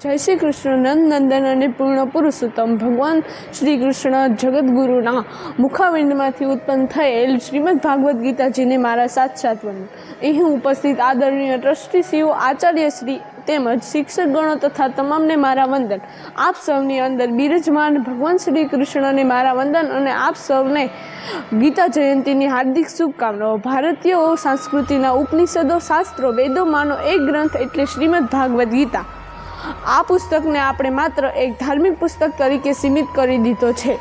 જય શ્રી કૃષ્ણ. નંદ નંદન અને પૂર્ણ પુરુષોત્તમ. ભગવાન શ્રી કૃષ્ણ જગદગુરુના મુખાવિંદમાંથી ઉત્પન્ન થયેલ શ્રીમદ ભાગવદ્ ગીતાજીને મારા સાક્ષાત વંદન. અહીં ઉપસ્થિત આદરણીય ટ્રસ્ટીશ્રીઓ આચાર્ય શ્રી તેમજ શિક્ષક ગણો તથા તમામને મારા વંદન. આપ સૌની અંદર બિરજમાન ભગવાન શ્રી કૃષ્ણને મારા વંદન અને આપ સૌને ગીતા જયંતિની હાર્દિક શુભકામનાઓ. ભારતીય સંસ્કૃતિના ઉપનિષદો, શાસ્ત્રો વેદોમાંનો એક ગ્રંથ એટલે શ્રીમદ ભાગવદ્ ગીતા. આ પુસ્તકને આપણે માત્ર એક ધાર્મિક પુસ્તક તરીકે સીમિત કરી દીધો છે.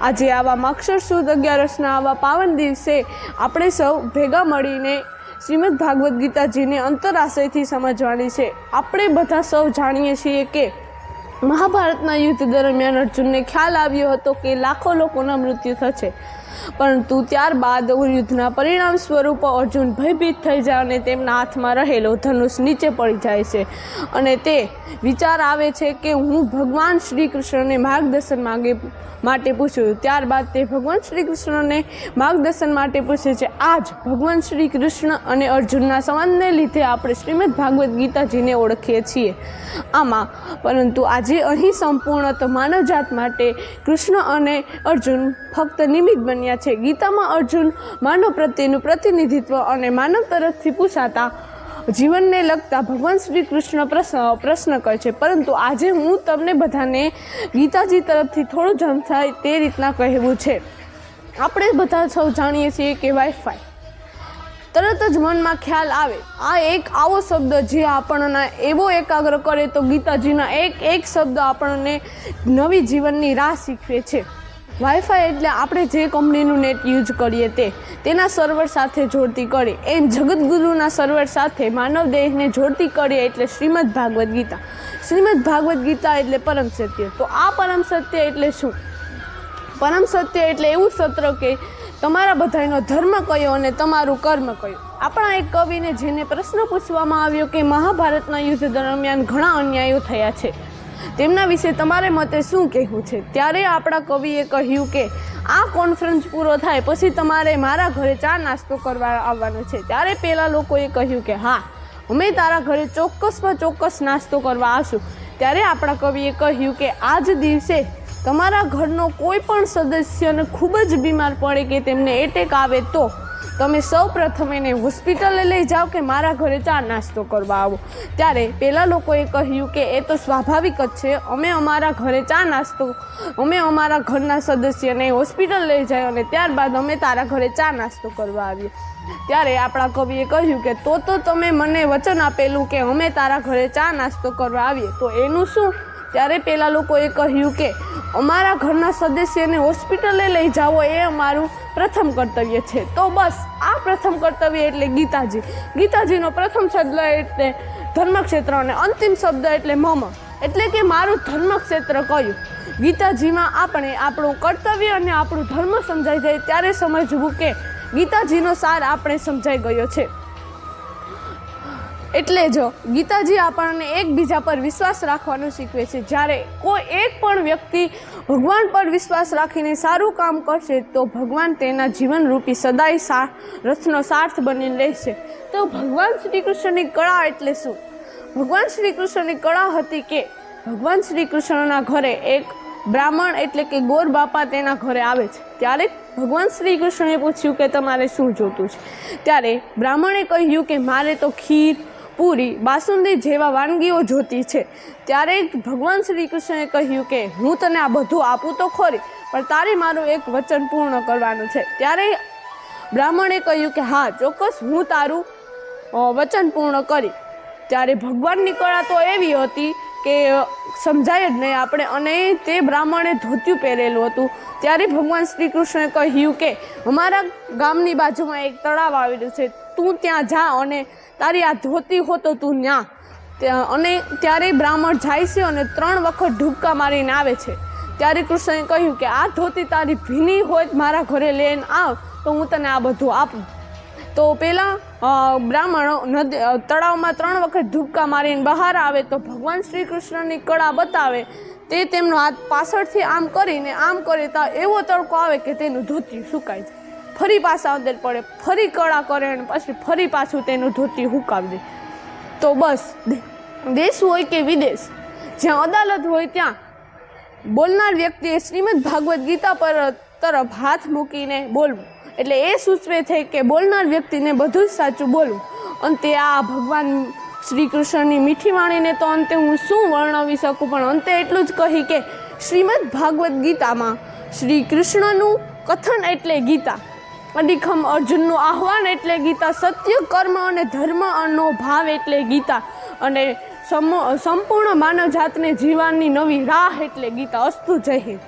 આજે આવા માક્ષર સુદ અગિયારસના આવા પાવન દિવસે આપણે સૌ ભેગા મળીને શ્રીમદ ભાગવદ્ ગીતાજીને અંતરાશયથી સમજવાની છે. આપણે બધા સૌ જાણીએ છીએ કે મહાભારતના યુદ્ધ દરમિયાન અર્જુનને ખ્યાલ આવ્યો હતો કે લાખો લોકોના મૃત્યુ થશે. પરંતુ ત્યારબાદ યુદ્ધના પરિણામ સ્વરૂપ અર્જુન ભયભીત થઈ જાય અને તેમના હાથમાં રહેલો ધનુષ નીચે પડી જાય છે. અને તે વિચાર આવે છે કે હું ભગવાન શ્રી કૃષ્ણને માર્ગદર્શન માગે માટે પૂછ્યું. ત્યારબાદ તે ભગવાન શ્રી કૃષ્ણને માર્ગદર્શન માટે પૂછે છે, આજ ભગવાન શ્રી કૃષ્ણ અને અર્જુનના સંવાદને લીધે આપણે શ્રીમદ ભાગવદ્ ગીતાજીને ઓળખીએ છીએ. આમાં, પરંતુ આજે અહીં સંપૂર્ણ તો માનવજાત માટે કૃષ્ણ અને અર્જુન ફક્ત નિમિત્ત બન્યા છે. ગીતામાં અર્જુન માનવ પ્રત્યેનું પ્રતિનિધિત્વ અને માનવ તરફથી પૂછાતા જીવનને લગતા ભગવાન શ્રી કૃષ્ણ પ્રશ્ન પ્રશ્ન કરે છે. પરંતુ આજે હું તમને બધાને ગીતાજી તરફથી થોડું સમજાય તે રીતના કહેવું છે. આપણે બધા સૌ જાણીએ છીએ કે વાઈફાઈ તરત જ મનમાં ખ્યાલ આવે. આ એક આવો શબ્દ જે આપણને એવો એકાગ્ર કરે તો ગીતાજીના એક એક શબ્દ આપણને નવી જીવનની રાહ શીખવે છે. વાઈફાઈ એટલે આપણે જે કંપનીનું નેટ યુઝ કરીએ તે, તેના સર્વર સાથે જોડતી કરી, એમ જગતગુરુના સર્વર સાથે માનવ દેહને જોડતી કરીએ એટલે શ્રીમદ ભાગવદ્ ગીતા. શ્રીમદ ભાગવદ્ ગીતા એટલે પરમ સત્ય. તો આ પરમ સત્ય એટલે શું? પરમ સત્ય એટલે એવું સત્ર કે તમારા બધાનો ધર્મ કયો અને તમારું કર્મ કયું. આપણા એક કવિને જેને પ્રશ્ન પૂછવામાં આવ્યો કે મહાભારતના યુદ્ધ દરમિયાન ઘણા અન્યાયો થયા છે. તેમના વિશે તમારે મતે શું કહેવું છે? ત્યારે આપણા કવિએ કહ્યું કે, આ કોન્ફરન્સ પૂરો થાય પછી તમારે મારા ઘરે ચા નાસ્તો કરવા આવવાનો છે. ત્યારે પહેલાં લોકોએ કહ્યું કે, હા, અમે તારા ઘરે ચોક્કસમાં ચોક્કસ નાસ્તો કરવા આવશું. ત્યારે આપણા કવિએ કહ્યું કે આ જ દિવસે તમારા ઘરનો કોઈ પણ સદસ્યને ખૂબ જ બીમાર પડે કે તેમને એટેક આવે તો તમે સૌ પ્રથમ એને હોસ્પિટલે લઈ જાઓ કે મારા ઘરે ચા નાસ્તો કરવા આવો. ત્યારે પહેલાં લોકોએ કહ્યું કે એ તો સ્વાભાવિક જ છે, અમે અમારા ઘરે ચા નાસ્તો, અમે અમારા ઘરના સદસ્યને હોસ્પિટલ લઈ જાય અને ત્યારબાદ અમે તારા ઘરે ચા નાસ્તો કરવા આવીએ. ત્યારે આપણા કવિએ કહ્યું કે, તો તો તમે મને વચન આપેલું કે અમે તારા ઘરે ચા નાસ્તો કરવા આવીએ, તો એનું શું? ત્યારે પેલા લોકોએ કહ્યું કે અમારા ઘરના સદસ્યને હોસ્પિટલે લઈ જાઓ એ અમારું પ્રથમ કર્તવ્ય છે. તો બસ, આ પ્રથમ કર્તવ્ય એટલે ગીતાજી. ગીતાજીનો પ્રથમ શબ્દ એટલે ધર્મક્ષેત્ર અને અંતિમ શબ્દ એટલે મમ. એટલે કે મારું ધર્મક્ષેત્ર કયું? ગીતાજીમાં આપણે આપણું કર્તવ્ય અને આપણું ધર્મ સમજાઈ જાય ત્યારે સમજવું કે ગીતાજીનો સાર આપણે સમજાઈ ગયો છે. એટલે જો ગીતાજી આપણને એકબીજા પર વિશ્વાસ રાખવાનું શીખવે છે. જ્યારે કોઈ એક પણ વ્યક્તિ ભગવાન પર વિશ્વાસ રાખીને સારું કામ કરશે, તો ભગવાન તેના જીવનરૂપી સદાય સા, રથનો સાર્થ બનીને રહેશે. તો ભગવાન શ્રી કૃષ્ણની કળા એટલે શું? ભગવાન શ્રી કૃષ્ણની કળા હતી કે ભગવાન શ્રી કૃષ્ણના ઘરે એક બ્રાહ્મણ એટલે કે ગોર બાપા તેના ઘરે આવે છે. ત્યારે ભગવાન શ્રી કૃષ્ણએ પૂછ્યું કે તમારે શું જોતું છે? ત્યારે બ્રાહ્મણે કહ્યું કે મારે તો ખીર પૂરી બાસુંદી જેવા વાનગીઓ જોતી છે. ત્યારે ભગવાન શ્રી કૃષ્ણએ કહ્યું કે, હું તને આ બધું આપું તો ખોરી, પણ તારે મારું એક વચન પૂર્ણ કરવાનું છે. ત્યારે બ્રાહ્મણે કહ્યું કે, હા, ચોક્કસ, હું તારું વચન પૂર્ણ કરી. ત્યારે ભગવાનની કળા તો એવી હતી કે સમજાય જ નહીં આપણે, અને તે બ્રાહ્મણે ધોતિયું પહેરેલું હતું. ત્યારે ભગવાન શ્રી કૃષ્ણએ કહ્યું કે, અમારા ગામની બાજુમાં એક તળાવ આવેલું છે તું ત્યાં જા અને તારી આ ધોતી હો તો તું ન્યા. અને ત્યારે બ્રાહ્મણ જાય છે અને ત્રણ વખત ઢૂબકા મારીને આવે છે. ત્યારે કૃષ્ણએ કહ્યું કે આ ધોતી તારી ભીની હોય મારા ઘરે લઈને આવ, તો હું તને આ બધું આપું. તો પહેલાં બ્રાહ્મણો નદી તળાવમાં ત્રણ વખત ધૂપકા મારીને બહાર આવે તો ભગવાન શ્રી કૃષ્ણની કળા બતાવે. તે તેમનો હાથ પાછળથી આમ કરીને, આમ કરે તો એવો તડકો આવે કે તેનું ધોતી સુકાઈ જાય. ફરી પાછા અંદર પડે, ફરી કળા કરે અને પછી, ફરી પાછું તેનું ધોતી હુકાવી દે. તો બસ દેશ હોય કે વિદેશ, જ્યાં અદાલત હોય ત્યાં બોલનાર વ્યક્તિએ શ્રીમદ ભાગવદ્ ગીતા પર તરફ હાથ મૂકીને બોલવું. એટલે એ સૂચવે છે કે બોલનાર વ્યક્તિને બધું જ સાચું બોલવું. અંતે આ ભગવાન શ્રી કૃષ્ણની મીઠી વાણીને તો અંતે હું શું વર્ણવી શકું? પણ અંતે એટલું જ કહી કે શ્રીમદ ભાગવદ્ ગીતામાં શ્રી કૃષ્ણનું કથન એટલે ગીતા. અડીખમ અર્જુનનું આહવાન એટલે ગીતા સત્ય, કર્મ અને ધર્મ અનો ભાવ એટલે ગીતા. અને સંપૂર્ણ માનવ જાતને જીવનની નવી રાહ એટલે ગીતા અસ્તુ જય હિન્દ.